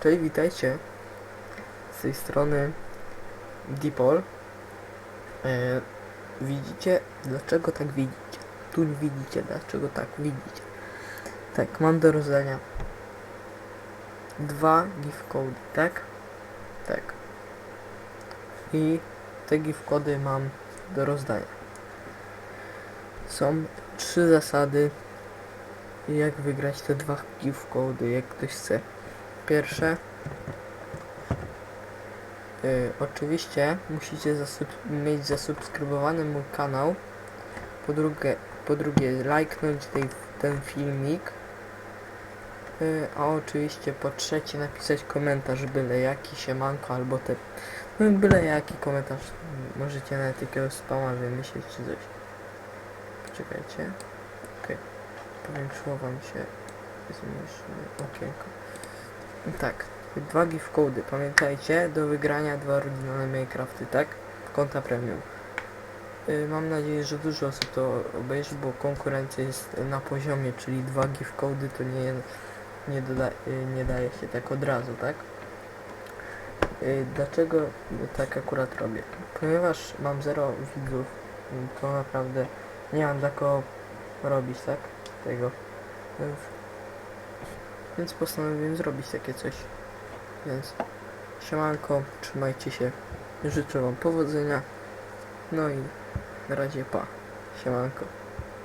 Cześć, witajcie. Z tej strony Dipol. E, widzicie, dlaczego tak widzicie? Tu widzicie, dlaczego tak widzicie. Tak, mam do rozdania dwa gift code, tak? Tak. I te gift cody mam do rozdania. Są trzy zasady, jak wygrać te dwa gift cody, jak ktoś chce. Pierwsze. Y, oczywiście musicie zasub- mieć zasubskrybowany mój kanał. Po drugie, po drugie lajknąć tej, ten filmik. Y, a oczywiście po trzecie napisać komentarz byle jaki siemanko albo te no byle jaki komentarz. Możecie nawet jakiegoś spama wymyślić czy coś. Poczekajcie. Okej. Powiększyło wam się zmniejszymy okienko. Tak, dwa gift cody. Pamiętajcie, do wygrania dwa oryginalne Minecrafty, tak? Konta premium. Y, Mam nadzieję, że dużo osób to obejrzy, bo konkurencja jest na poziomie, czyli dwa gift cody to nie, nie, doda, y, nie daje się tak od razu, tak? Y, Dlaczego tak akurat robię? Ponieważ mam zero widzów, to naprawdę nie mam dla kogo robić, tak? Tego. Więc postanowiłem zrobić takie coś. Więc siemanko, trzymajcie się. Życzę wam powodzenia. No i na razie pa. Siemanko.